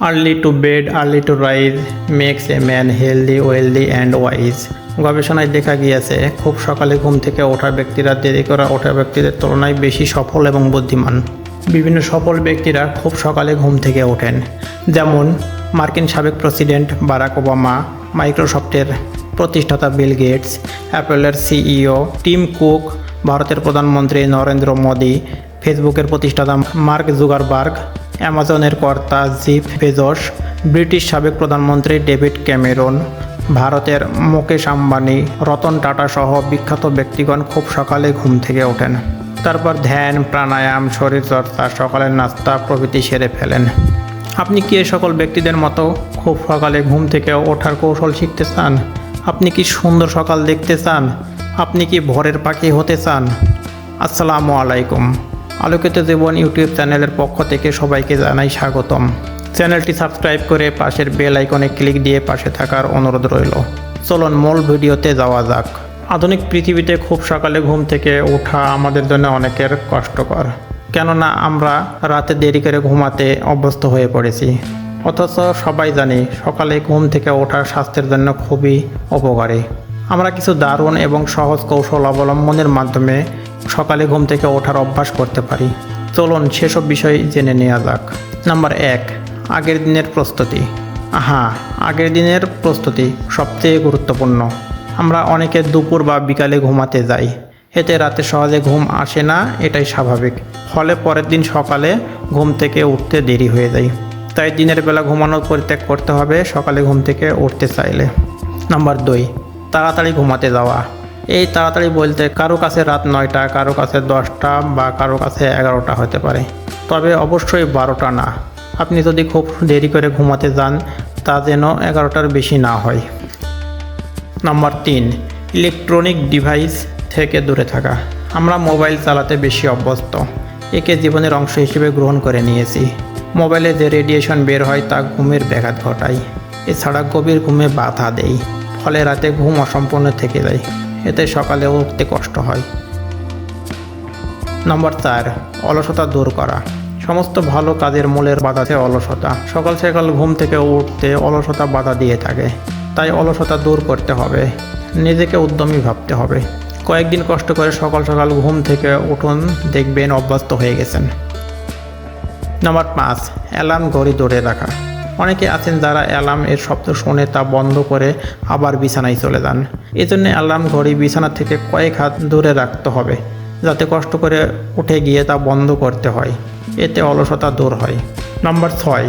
Early to bed early to rise makes a man healthy wealthy and wise গবেষণায় দেখা গিয়েছে, খুব সকালে ঘুম থেকে ওঠা ব্যক্তিরা দেরি করা ওঠা ব্যক্তিদের তুলনায় বেশি সফল এবং বুদ্ধিমান। বিভিন্ন সফল ব্যক্তিরা খুব সকালে ঘুম থেকে ওঠেন। যেমন মার্কিন সাবেক প্রেসিডেন্ট বারাক ওবামা, মাইক্রোসফটের প্রতিষ্ঠাতা বিল গেটস, অ্যাপেলের সিইও টিম কুক, ভারতের প্রধানমন্ত্রী নরেন্দ্র মোদী, ফেসবুকের প্রতিষ্ঠাতা মার্ক জুগারবার্গ অ্যামাজনের কর্তা জিফ বেজস ব্রিটিশ সাবেক প্রধানমন্ত্রী ডেভিড ক্যামেরন, ভারতের মুকেশ আম্বানি, রতন টাটা সহ বিখ্যাত ব্যক্তিগণ খুব সকালে ঘুম থেকে ওঠেন। তারপর ধ্যান, প্রাণায়াম, শরীরচর্চা, সকালের নাস্তা প্রভৃতি সেরে ফেলেন। আপনি কি এ সকল ব্যক্তিদের মতো খুব সকালে ঘুম থেকে ওঠার কৌশল শিখতে চান? আপনি কি সুন্দর সকাল দেখতে চান? আপনি কি ভোরের পাখি হতে চান? আসসালামু আলাইকুম। আলোকিত জীবন ইউটিউব চ্যানেলের পক্ষ থেকে সবাইকে জানাই স্বাগতম। চ্যানেলটি সাবস্ক্রাইব করে পাশের বেল আইকনে ক্লিক দিয়ে পাশে থাকার অনুরোধ রইল। চলুন মূল ভিডিওতে যাওয়া যাক। আধুনিক পৃথিবীতে খুব সকালে ঘুম থেকে ওঠা আমাদের জন্য অনেকের কষ্টকর। কেননা আমরা রাতে দেরি করে ঘুমাতে অভ্যস্ত হয়ে পড়েছি। অথচ সবাই জানি সকালে ঘুম থেকে ওঠা স্বাস্থ্যের জন্য খুবই উপকারী। আমরা কিছু দারুণ এবং সহজ কৌশল অবলম্বনের মাধ্যমে সকালে ঘুম থেকে ওঠার অভ্যাস করতে পারি। চলুন সেসব বিষয় জেনে নেওয়া যাক। নাম্বার এক, আগের দিনের প্রস্তুতি। হ্যাঁ আগের দিনের প্রস্তুতি সবচেয়ে গুরুত্বপূর্ণ। আমরা অনেকে দুপুর বা বিকালে ঘুমাতে যাই। এতে রাতে সহজে ঘুম আসে না, এটাই স্বাভাবিক। ফলে পরের দিন সকালে ঘুম থেকে উঠতে দেরি হয়ে যায়। তাই দিনের বেলা ঘুমানোর পরিত্যাগ করতে হবে সকালে ঘুম থেকে উঠতে চাইলে। নাম্বার দুই, তাড়াতাড়ি ঘুমাতে যাওয়া। এই তাড়াতাড়ি বলতে কারও কাছে রাত নয়টা, কারও কাছে দশটা বা কারও কাছে এগারোটা হতে পারে। তবে অবশ্যই বারোটা না। আপনি যদি খুব দেরি করে ঘুমাতে যান, তা যেন এগারোটার বেশি না হয়। নাম্বার তিন, ইলেকট্রনিক ডিভাইস থেকে দূরে থাকা। আমরা মোবাইল চালাতে বেশি অভ্যস্ত। একে জীবনের অংশ হিসেবে গ্রহণ করে নিয়েছি। মোবাইলে যে রেডিয়েশন বের হয়, তা ঘুমের ব্যাঘাত ঘটায়। এছাড়া গভীর ঘুমে বাধা দেয়। ফলে রাতে ঘুম অসম্পূর্ণ থেকে যায়। এতে সকালে উঠতে কষ্ট হয়। নম্বর চার, অলসতা দূর করা। সমস্ত ভালো কাজের মূলের বাধাতে অলসতা। সকাল সকাল ঘুম থেকে উঠতে অলসতা বাধা দিয়ে থাকে। তাই অলসতা দূর করতে হবে। নিজেকে উদ্যমী ভাবতে হবে। কয়েকদিন কষ্ট করে সকাল সকাল ঘুম থেকে উঠুন, দেখবেন অভ্যস্ত হয়ে গেছেন। নম্বর পাঁচ, অ্যালার্ম ঘড়ি ধরে রাখা। অনেকে আছেন যারা অ্যালার্ম এর শব্দ শুনে তা বন্ধ করে আবার বিছানায় চলে যান। এজন্য অ্যালার্ম ঘড়ি বিছানা থেকে কয়েক হাত দূরে রাখতে হবে, যাতে কষ্ট করে উঠে গিয়ে তা বন্ধ করতে হয়। এতে অলসতা দূর হয়। নাম্বার ছয়,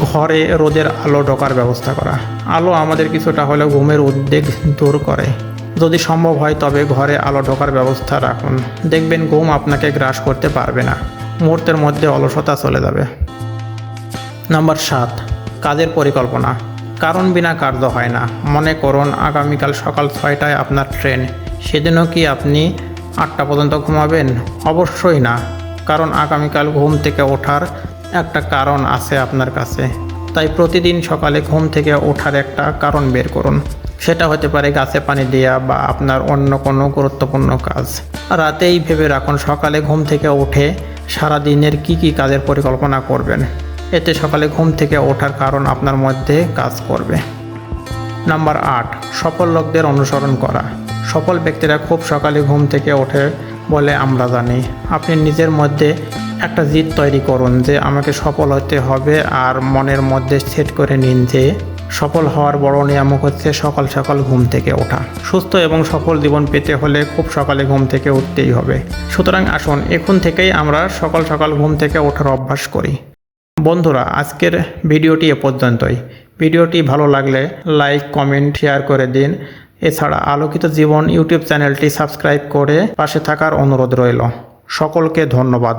ঘরে রোদের আলো ঢোকার ব্যবস্থা করা। আলো আমাদের কিছুটা হলেও ঘুমের উদ্বেগ দূর করে। যদি সম্ভব হয় তবে ঘরে আলো ঢোকার ব্যবস্থা রাখুন। দেখবেন ঘুম আপনাকে গ্রাস করতে পারবে না। মুহূর্তের মধ্যে অলসতা চলে যাবে। নাম্বার সাত কাজের পরিকল্পনা। কারণ বিনা কার্য হয় না। মনে করুন, আগামীকাল সকাল ছয়টায় আপনার ট্রেন। সেদিনও কি আপনি আটটা পর্যন্ত ঘুমাবেন? অবশ্যই না। কারণ আগামীকাল ঘুম থেকে ওঠার একটা কারণ আছে আপনার কাছে। তাই প্রতিদিন সকালে ঘুম থেকে ওঠার একটা কারণ বের করুন। সেটা হতে পারে গাছে পানি দেওয়া বা আপনার অন্য কোনো গুরুত্বপূর্ণ কাজ। রাতেই ভেবে রাখুন, সকালে ঘুম থেকে উঠে সারা দিনের কি কি কাজের পরিকল্পনা করবেন। এতে সকালে ঘুম থেকে ওঠার কারণ আপনার মধ্যে কাজ করবে। নাম্বার আট, সফল লোকদের অনুসরণ করা। সফল ব্যক্তিরা খুব সকালে ঘুম থেকে ওঠে বলে আমরা জানি। আপনি নিজের মধ্যে একটা জিদ তৈরি করুন যে আমাকে সফল হতে হবে আর মনের মধ্যে সেট করে নিন যে সফল হওয়ার বড় নিয়ামক হচ্ছে সকাল সকাল ঘুম থেকে ওঠা। সুস্থ এবং সফল জীবন পেতে হলে খুব সকালে ঘুম থেকে উঠতেই হবে। সুতরাং আসুন, এখন থেকেই আমরা সকাল সকাল ঘুম থেকে ওঠার অভ্যাস করি। বন্ধুরা, আজকের ভিডিওটি এ পর্যন্তই। ভিডিওটি ভালো লাগলে লাইক, কমেন্ট, শেয়ার করে দিন। এছাড়া আলোকিত জীবন ইউটিউব চ্যানেলটি সাবস্ক্রাইব করে পাশে থাকার অনুরোধ রইল। সকলকে ধন্যবাদ।